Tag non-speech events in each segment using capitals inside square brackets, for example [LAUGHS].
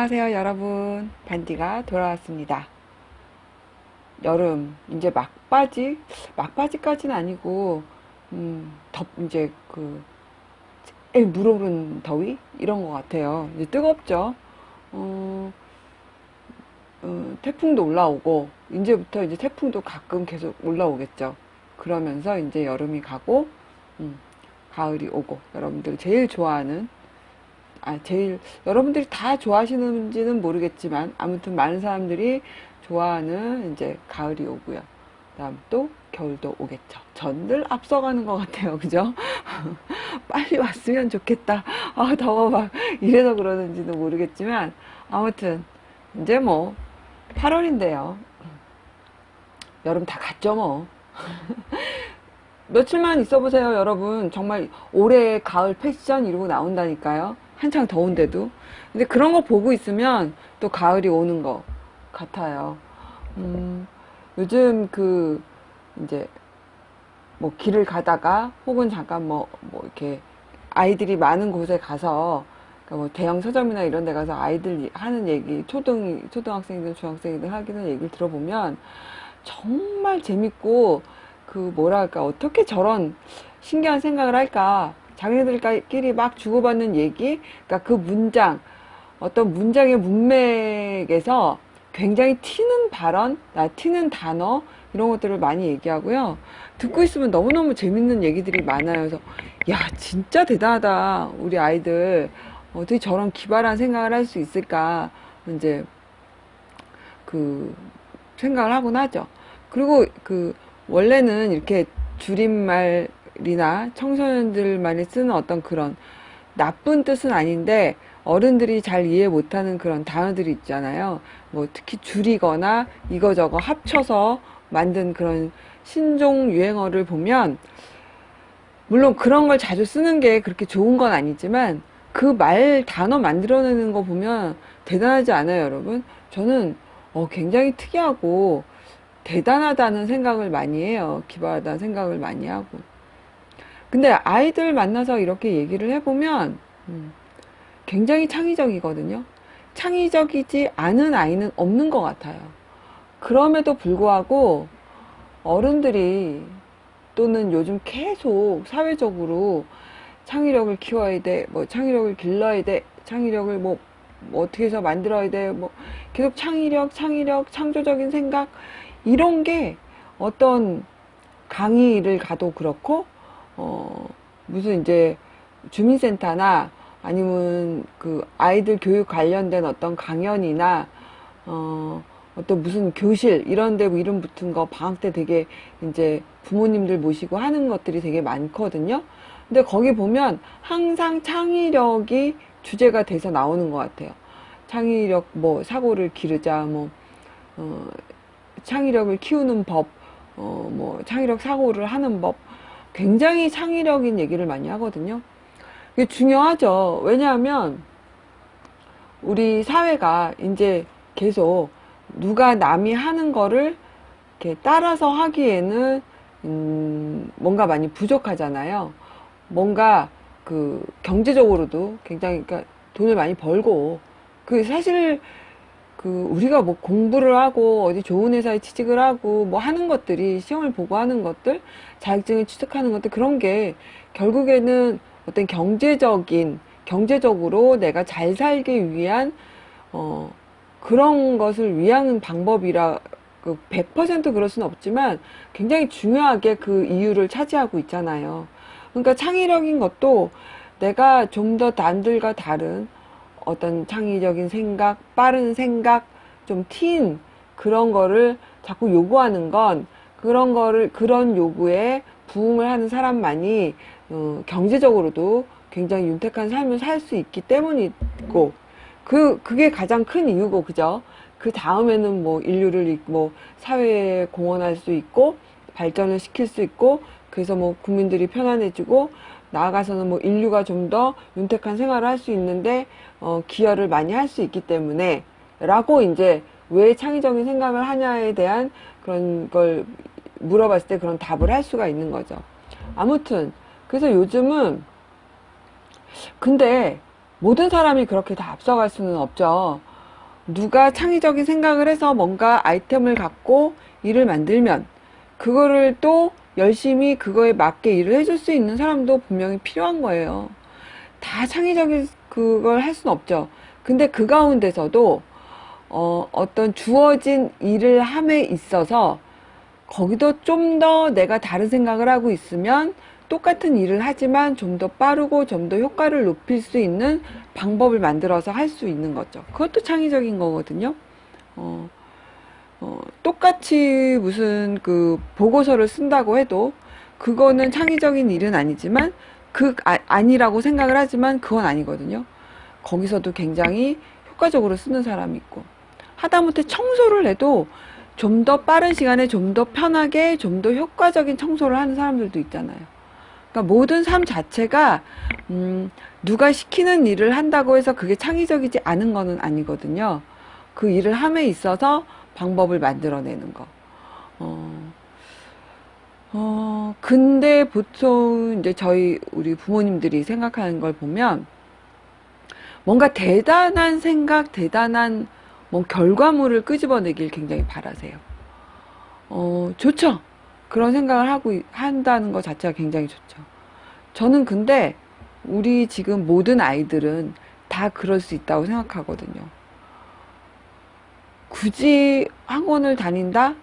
안녕하세요 여러분. 반디가 돌아왔습니다. 여름 이제 막바지? 막바지까지는 아니고 음, 덥 이제 그 에, 물오른 더위? 이런 것 같아요. 이제 뜨겁죠? 어, 어, 태풍도 올라오고 이제부터 이제 태풍도 가끔 계속 올라오겠죠. 그러면서 이제 여름이 가고 음, 가을이 오고 여러분들 제일 좋아하는 아, 제일, 여러분들이 다 좋아하시는지는 모르겠지만, 아무튼 많은 사람들이 좋아하는 이제 가을이 오고요. 그 다음 또 겨울도 오겠죠. 전들 앞서가는 것 같아요. [LAUGHS] 그죠? [LAUGHS] 빨리 왔으면 좋겠다. 아, 더워 막 이래서 그러는지도 모르겠지만, 아무튼, 이제 뭐, 8월인데요. 여름 다 갔죠, 뭐. [LAUGHS] 며칠만 있어 보세요, 여러분. 정말 올해 가을 패션 이러고 나온다니까요. 한창 더운데도. 근데 그런 거 보고 있으면 또 가을이 오는 것 같아요. 음, 요즘 그, 이제, 뭐 길을 가다가 혹은 잠깐 뭐, 뭐 이렇게 아이들이 많은 곳에 가서 그러니까 뭐 대형 서점이나 이런 데 가서 아이들 하는 얘기, 초등, 초등학생이든 중학생이든 하기는 얘기를 들어보면 정말 재밌고 그 뭐랄까 어떻게 저런 신기한 생각을 할까 자기네들끼리 막 주고받는 얘기 그러니까 그 문장 어떤 문장의 문맥에서 굉장히 튀는 발언 나 튀는 단어 이런 것들을 많이 얘기하고요. 듣고 있으면 너무너무 재밌는 얘기들이 많아요. 그래서 야 진짜 대단하다. 우리 아이들 어떻게 저런 기발한 생각을 할 수 있을까? 이제 그 생각을 하곤 하죠. 그리고 그 원래는 이렇게 줄임말 이나 청소년들만이 쓰는 어떤 그런 나쁜 뜻은 아닌데 어른들이 잘 이해 못하는 그런 단어들이 있잖아요. 뭐 특히 줄이거나 이거저거 합쳐서 만든 그런 신종 유행어를 보면 물론 그런 걸 자주 쓰는 게 그렇게 좋은 건 아니지만 그 말 단어 만들어내는 거 보면 대단하지 않아요, 여러분? 저는 어, 굉장히 특이하고 대단하다는 생각을 많이 해요. 기발하다는 생각을 많이 하고. 근데 아이들 만나서 이렇게 얘기를 해보면 음, 굉장히 창의적이거든요. 창의적이지 않은 아이는 없는 것 같아요. 그럼에도 불구하고 어른들이 또는 요즘 계속 사회적으로 창의력을 키워야 돼, 뭐 창의력을 길러야 돼, 창의력을 뭐, 뭐 어떻게 해서 만들어야 돼, 뭐 계속 창의력, 창의력, 창조적인 생각 이런 게 어떤 강의를 가도 그렇고 어 무슨 이제 주민센터나 아니면 그 아이들 교육 관련된 어떤 강연이나 어 어떤 무슨 교실 이런 데 뭐 이름 붙은 거 방학 때 되게 이제 부모님들 모시고 하는 것들이 되게 많거든요. 근데 거기 보면 항상 창의력이 주제가 돼서 나오는 것 같아요. 창의력 뭐 사고를 기르자 뭐 어, 창의력을 키우는 법, 어, 뭐, 창의력 사고를 하는 법, 굉장히 창의력인 얘기를 많이 하거든요. 이게 중요하죠. 왜냐하면, 우리 사회가 이제 계속 누가 남이 하는 거를 이렇게 따라서 하기에는, 음, 뭔가 많이 부족하잖아요. 뭔가 그 경제적으로도 굉장히, 그러니까 돈을 많이 벌고, 그 사실 그 우리가 뭐 공부를 하고 어디 좋은 회사에 취직을 하고 뭐 하는 것들이 시험을 보고 하는 것들 자격증을 취득하는 것들 그런 게 결국에는 어떤 경제적인 경제적으로 내가 잘 살기 위한 어 그런 것을 위한 방법이라 그 100% 그럴 수는 없지만 굉장히 중요하게 그 이유를 차지하고 있잖아요. 그러니까 창의력인 것도 내가 좀 더 남들과 다른 어떤 창의적인 생각, 빠른 생각, 좀 튄 그런 거를 자꾸 요구하는 건 그런 거를 그런 요구에 부응을 하는 사람만이 어, 경제적으로도 굉장히 윤택한 삶을 살 수 있기 때문이고 그 그게 가장 큰 이유고 그죠? 그 다음에는 뭐 인류를 뭐 사회에 공헌할 수 있고 발전을 시킬 수 있고 그래서 뭐 국민들이 편안해지고 나아가서는 뭐 인류가 좀 더 윤택한 생활을 할 수 있는데 어, 기여를 많이 할 수 있기 때문에 라고 이제 왜 창의적인 생각을 하냐에 대한 그런 걸 물어봤을 때 그런 답을 할 수가 있는 거죠. 아무튼 그래서 요즘은 근데 모든 사람이 그렇게 다 앞서갈 수는 없죠. 누가 창의적인 생각을 해서 뭔가 아이템을 갖고 일을 만들면 그거를 또 열심히 그거에 맞게 일을 해줄 수 있는 사람도 분명히 필요한 거예요. 다 창의적인 그걸 할 수는 없죠. 근데 그 가운데서도 어, 어떤 주어진 일을 함에 있어서 거기도 좀 더 내가 다른 생각을 하고 있으면 똑같은 일을 하지만 좀 더 빠르고 좀 더 효과를 높일 수 있는 방법을 만들어서 할 수 있는 거죠. 그것도 창의적인 거거든요. 어, 어, 똑같이 무슨 그 보고서를 쓴다고 해도 그거는 창의적인 일은 아니지만 그 아, 아니라고 생각을 하지만 그건 아니거든요. 거기서도 굉장히 효과적으로 쓰는 사람이 있고 하다못해 청소를 해도 좀 더 빠른 시간에 좀 더 편하게 좀 더 효과적인 청소를 하는 사람들도 있잖아요. 그러니까 모든 삶 자체가 음, 누가 시키는 일을 한다고 해서 그게 창의적이지 않은 거는 아니거든요. 그 일을 함에 있어서 방법을 만들어내는 거. 어, 어, 근데 보통 이제 저희 우리 부모님들이 생각하는 걸 보면 뭔가 대단한 생각, 대단한 뭐 결과물을 끄집어내길 굉장히 바라세요. 어, 좋죠. 그런 생각을 하고 이- 한다는 것 자체가 굉장히 좋죠. 저는 근데 우리 지금 모든 아이들은 다 그럴 수 있다고 생각하거든요. 굳이 학원을 다닌다?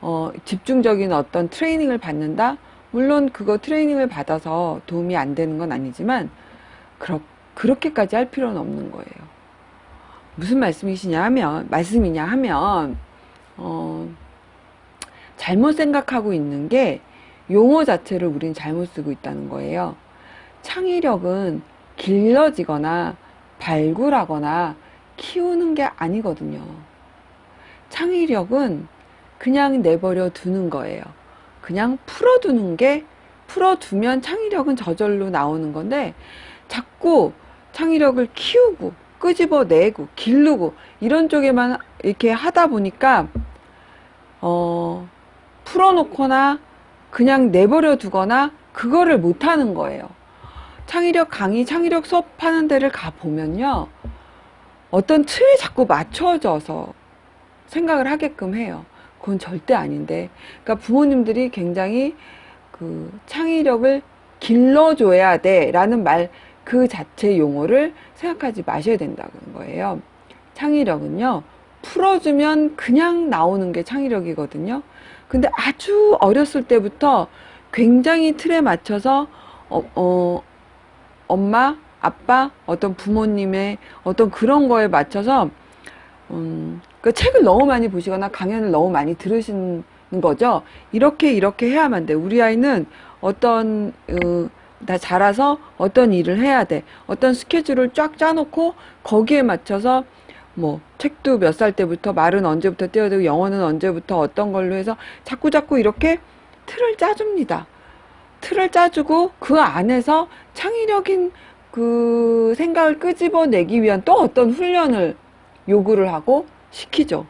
어, 집중적인 어떤 트레이닝을 받는다? 물론 그거 트레이닝을 받아서 도움이 안 되는 건 아니지만, 그렇, 그렇게까지 할 필요는 없는 거예요. 무슨 말씀이시냐 하면, 말씀이냐 하면, 어, 잘못 생각하고 있는 게 용어 자체를 우린 잘못 쓰고 있다는 거예요. 창의력은 길러지거나 발굴하거나 키우는 게 아니거든요. 창의력은 그냥 내버려 두는 거예요. 그냥 풀어두는 게 풀어두면 창의력은 저절로 나오는 건데 자꾸 창의력을 키우고 끄집어내고 기르고 이런 쪽에만 이렇게 하다 보니까 어, 풀어놓거나 그냥 내버려 두거나 그거를 못하는 거예요. 창의력 강의, 창의력 수업하는 데를 가보면요. 어떤 틀에 자꾸 맞춰져서 생각을 하게끔 해요. 그건 절대 아닌데. 그러니까 부모님들이 굉장히 그 창의력을 길러줘야 돼 라는 말 그 자체 용어를 생각하지 마셔야 된다는 거예요. 창의력은요, 풀어주면 그냥 나오는 게 창의력이거든요. 근데 아주 어렸을 때부터 굉장히 틀에 맞춰서, 어, 어, 엄마, 아빠, 어떤 부모님의 어떤 그런 거에 맞춰서, 음, 그 책을 너무 많이 보시거나 강연을 너무 많이 들으시는 거죠. 이렇게 이렇게 해야만 돼. 우리 아이는 어떤 어, 다 자라서 어떤 일을 해야 돼. 어떤 스케줄을 쫙 짜놓고 거기에 맞춰서 뭐 책도 몇 살 때부터 말은 언제부터 떼어야 되고 영어는 언제부터 어떤 걸로 해서 자꾸 자꾸 이렇게 틀을 짜줍니다. 틀을 짜주고 그 안에서 창의력인 그 생각을 끄집어내기 위한 또 어떤 훈련을 요구를 하고 시키죠.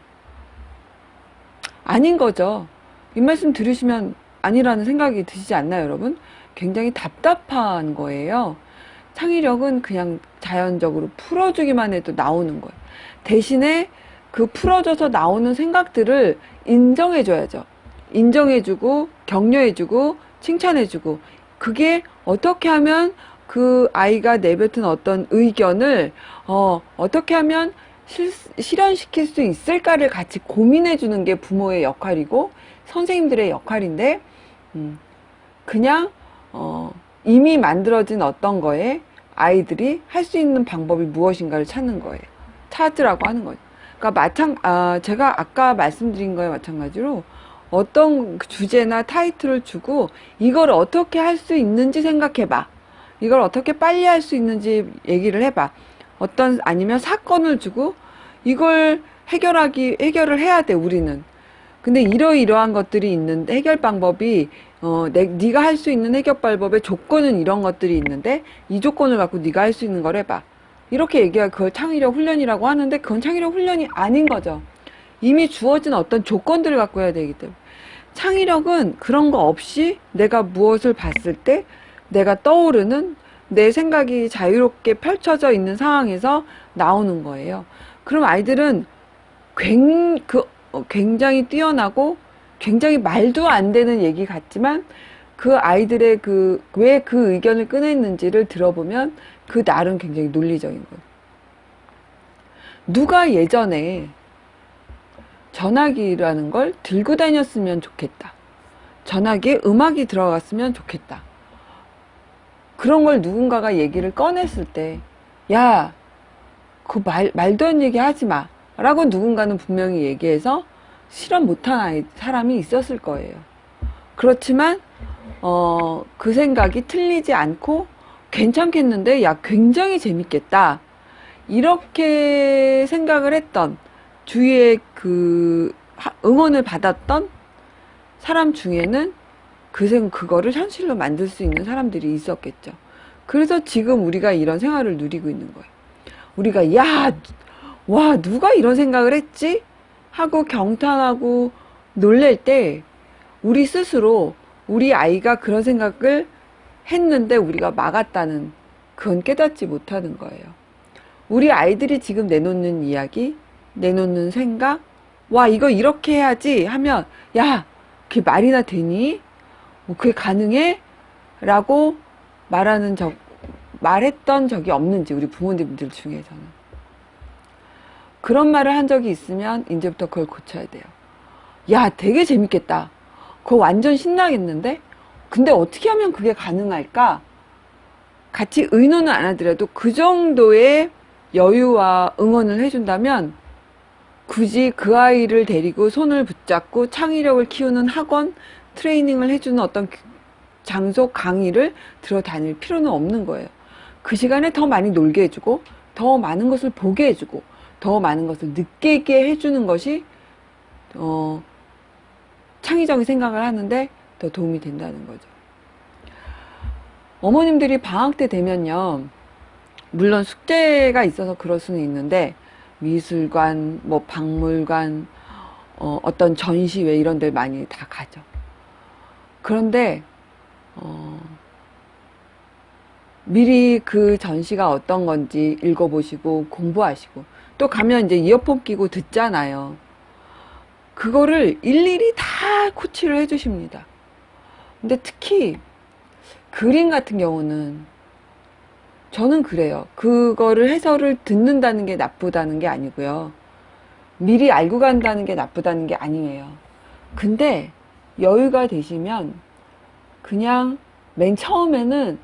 아닌 거죠. 이 말씀 들으시면 아니라는 생각이 드시지 않나요, 여러분? 굉장히 답답한 거예요. 창의력은 그냥 자연적으로 풀어주기만 해도 나오는 거예요. 대신에 그 풀어져서 나오는 생각들을 인정해줘야죠. 인정해주고, 격려해주고, 칭찬해주고, 그게 어떻게 하면 그 아이가 내뱉은 어떤 의견을, 어, 어떻게 하면 실, 실현시킬 수 있을까를 같이 고민해 주는 게 부모의 역할이고, 선생님들의 역할인데, 음, 그냥, 어, 이미 만들어진 어떤 거에 아이들이 할 수 있는 방법이 무엇인가를 찾는 거예요. 찾으라고 하는 거죠. 그러니까 마찬, 아, 제가 아까 말씀드린 거에 마찬가지로 어떤 그 주제나 타이틀을 주고 이걸 어떻게 할 수 있는지 생각해봐. 이걸 어떻게 빨리 할 수 있는지 얘기를 해봐. 어떤, 아니면 사건을 주고 이걸 해결하기, 해결을 해야 돼, 우리는. 근데 이러이러한 것들이 있는데 해결 방법이 어, 내, 네가 할 수 있는 해결 방법의 조건은 이런 것들이 있는데 이 조건을 갖고 네가 할 수 있는 걸 해봐. 이렇게 얘기하 그걸 창의력 훈련이라고 하는데 그건 창의력 훈련이 아닌 거죠. 이미 주어진 어떤 조건들을 갖고 해야 되기 때문에 창의력은 그런 거 없이 내가 무엇을 봤을 때 내가 떠오르는 내 생각이 자유롭게 펼쳐져 있는 상황에서 나오는 거예요. 그럼 아이들은 굉, 그, 어, 굉장히 뛰어나고 굉장히 말도 안 되는 얘기 같지만 그 아이들의 그, 왜 그 의견을 꺼냈는지를 들어보면 그 나름 굉장히 논리적인 거예요. 누가 예전에 전화기라는 걸 들고 다녔으면 좋겠다. 전화기에 음악이 들어갔으면 좋겠다. 그런 걸 누군가가 얘기를 꺼냈을 때, 야, 그 말, 말도 안 얘기 하지 마. 라고 누군가는 분명히 얘기해서 실현 못한 아이, 사람이 있었을 거예요. 그렇지만, 어, 그 생각이 틀리지 않고 괜찮겠는데, 야, 굉장히 재밌겠다. 이렇게 생각을 했던 주위에 그 하- 응원을 받았던 사람 중에는 그 생, 그거를 현실로 만들 수 있는 사람들이 있었겠죠. 그래서 지금 우리가 이런 생활을 누리고 있는 거예요. 우리가, 야, 와, 누가 이런 생각을 했지? 하고 경탄하고 놀랄 때, 우리 스스로, 우리 아이가 그런 생각을 했는데 우리가 막았다는, 그건 깨닫지 못하는 거예요. 우리 아이들이 지금 내놓는 이야기, 내놓는 생각, 와, 이거 이렇게 해야지 하면, 야, 그게 말이나 되니? 뭐, 그게 가능해? 라고 말하는 적, 말했던 적이 없는지, 우리 부모님들 중에서는. 그런 말을 한 적이 있으면, 이제부터 그걸 고쳐야 돼요. 야, 되게 재밌겠다. 그거 완전 신나겠는데? 근데 어떻게 하면 그게 가능할까? 같이 의논은 안 하더라도 그 정도의 여유와 응원을 해준다면 굳이 그 아이를 데리고 손을 붙잡고 창의력을 키우는 학원 트레이닝을 해주는 어떤 그 장소 강의를 들어 다닐 필요는 없는 거예요. 그 시간에 더 많이 놀게 해주고 더 많은 것을 보게 해주고 더 많은 것을 느끼게 해주는 것이 어, 창의적인 생각을 하는데 더 도움이 된다는 거죠. 어머님들이 방학 때 되면요. 물론 숙제가 있어서 그럴 수는 있는데 미술관, 뭐 박물관, 어, 어떤 전시회 이런 데 많이 다 가죠. 그런데 어, 미리 그 전시가 어떤 건지 읽어보시고 공부하시고 또 가면 이제 이어폰 끼고 듣잖아요. 그거를 일일이 다 코치를 해주십니다. 근데 특히 그림 같은 경우는 저는 그래요. 그거를 해설을 듣는다는 게 나쁘다는 게 아니고요. 미리 알고 간다는 게 나쁘다는 게 아니에요. 근데 여유가 되시면 그냥 맨 처음에는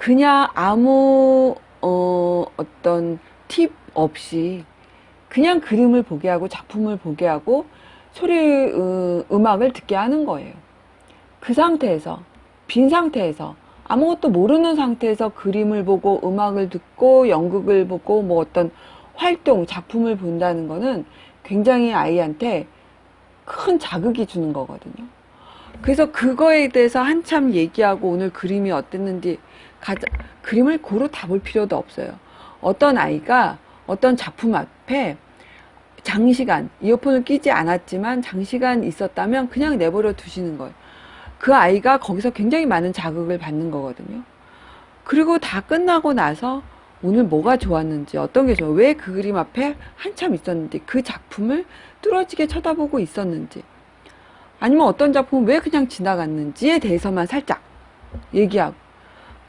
그냥 아무 어, 어떤 팁 없이 그냥 그림을 보게 하고 작품을 보게 하고 소리 으, 음악을 듣게 하는 거예요. 그 상태에서 빈 상태에서 아무것도 모르는 상태에서 그림을 보고 음악을 듣고 연극을 보고 뭐 어떤 활동 작품을 본다는 거는 굉장히 아이한테 큰 자극이 주는 거거든요. 그래서 그거에 대해서 한참 얘기하고 오늘 그림이 어땠는지 가자, 그림을 고루 다 볼 필요도 없어요. 어떤 아이가 어떤 작품 앞에 장시간 이어폰을 끼지 않았지만 장시간 있었다면 그냥 내버려 두시는 거예요. 그 아이가 거기서 굉장히 많은 자극을 받는 거거든요. 그리고 다 끝나고 나서 오늘 뭐가 좋았는지, 어떤 게 좋아, 왜 그 그림 앞에 한참 있었는지, 그 작품을 뚫어지게 쳐다보고 있었는지, 아니면 어떤 작품은 왜 그냥 지나갔는지에 대해서만 살짝 얘기하고,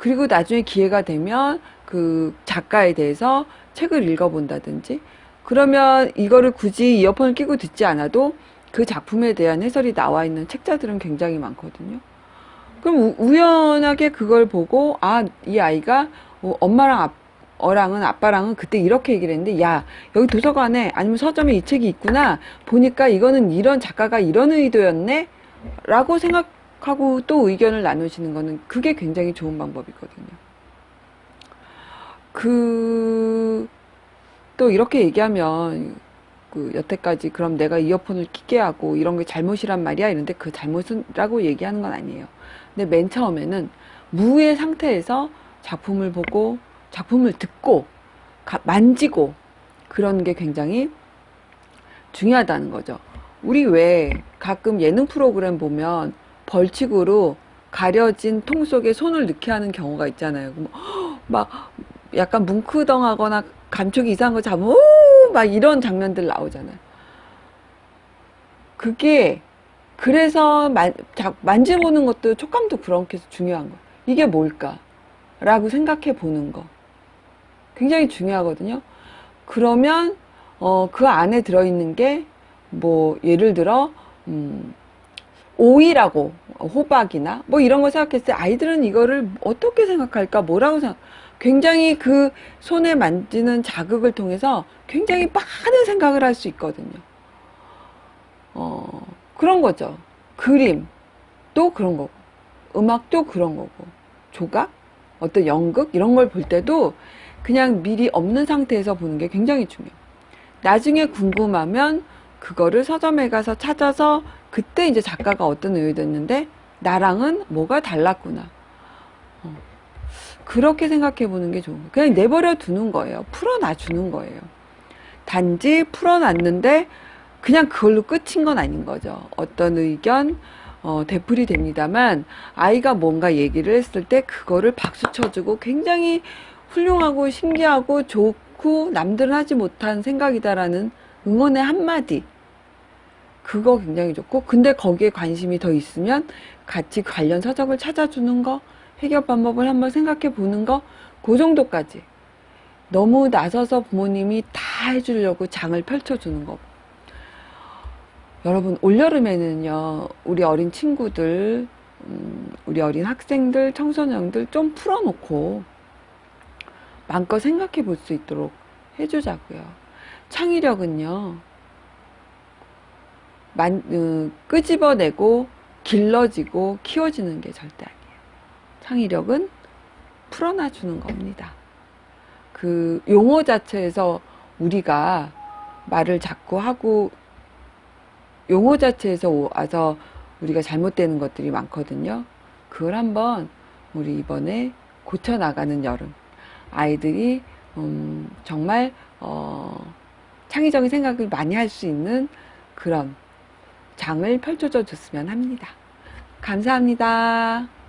그리고 나중에 기회가 되면 그 작가에 대해서 책을 읽어본다든지, 그러면 이거를 굳이 이어폰을 끼고 듣지 않아도 그 작품에 대한 해설이 나와 있는 책자들은 굉장히 많거든요. 그럼 우, 우연하게 그걸 보고 아, 이 아이가 어, 엄마랑 아, 어랑은 아빠랑은 그때 이렇게 얘기를 했는데 야, 여기 도서관에 아니면 서점에 이 책이 있구나. 보니까 이거는 이런 작가가 이런 의도였네. 라고 생각 하고 또 의견을 나누시는 거는 그게 굉장히 좋은 방법이거든요. 그, 또 이렇게 얘기하면 그 여태까지 그럼 내가 이어폰을 끼게 하고 이런 게 잘못이란 말이야 이런데 그 잘못이라고 얘기하는 건 아니에요. 근데 맨 처음에는 무의 상태에서 작품을 보고 작품을 듣고 가- 만지고 그런 게 굉장히 중요하다는 거죠. 우리 왜 가끔 예능 프로그램 보면 벌칙으로 가려진 통 속에 손을 넣게 하는 경우가 있잖아요. 막 약간 뭉크덩하거나 감촉이 이상한 거 잡으면 오! 막 이런 장면들 나오잖아요. 그게 그래서 만져보는 것도 촉감도 그렇게 중요한 거예요. 이게 뭘까? 라고 생각해 보는 거. 굉장히 중요하거든요. 그러면 어, 그 안에 들어있는 게 뭐 예를 들어 음, 오이라고 호박이나 뭐 이런 거 생각했을 때 아이들은 이거를 어떻게 생각할까 뭐라고 생각 굉장히 그 손에 만지는 자극을 통해서 굉장히 많은 생각을 할 수 있거든요. 어, 그런 거죠. 그림도 그런 거고, 음악도 그런 거고, 조각, 어떤 연극 이런 걸 볼 때도 그냥 미리 없는 상태에서 보는 게 굉장히 중요해요. 나중에 궁금하면 그거를 서점에 가서 찾아서 그때 이제 작가가 어떤 의도였는데 나랑은 뭐가 달랐구나. 어, 그렇게 생각해 보는 게 좋은 거예요. 그냥 내버려 두는 거예요. 풀어놔 주는 거예요. 단지 풀어놨는데 그냥 그걸로 끝인 건 아닌 거죠. 어떤 의견, 어, 되풀이 됩니다만 아이가 뭔가 얘기를 했을 때 그거를 박수 쳐주고 굉장히 훌륭하고 신기하고 좋고 남들은 하지 못한 생각이다라는 응원의 한마디. 그거 굉장히 좋고 근데 거기에 관심이 더 있으면 같이 관련 서적을 찾아주는 거 해결 방법을 한번 생각해 보는 거 그 정도까지. 너무 나서서 부모님이 다 해주려고 장을 펼쳐주는 거. 여러분 올여름에는요 우리 어린 친구들 음, 우리 어린 학생들 청소년들 좀 풀어놓고 마음껏 생각해 볼 수 있도록 해주자고요 창의력은요 만, 음, 끄집어내고 길러지고 키워지는 게 절대 아니에요. 창의력은 풀어놔주는 겁니다. 그 용어 자체에서 우리가 말을 자꾸 하고 용어 자체에서 와서 우리가 잘못되는 것들이 많거든요. 그걸 한번 우리 이번에 고쳐 나가는 여름. 아이들이 음, 정말 어, 창의적인 생각을 많이 할 수 있는 그런 장을 펼쳐줘 줬으면 합니다. 감사합니다.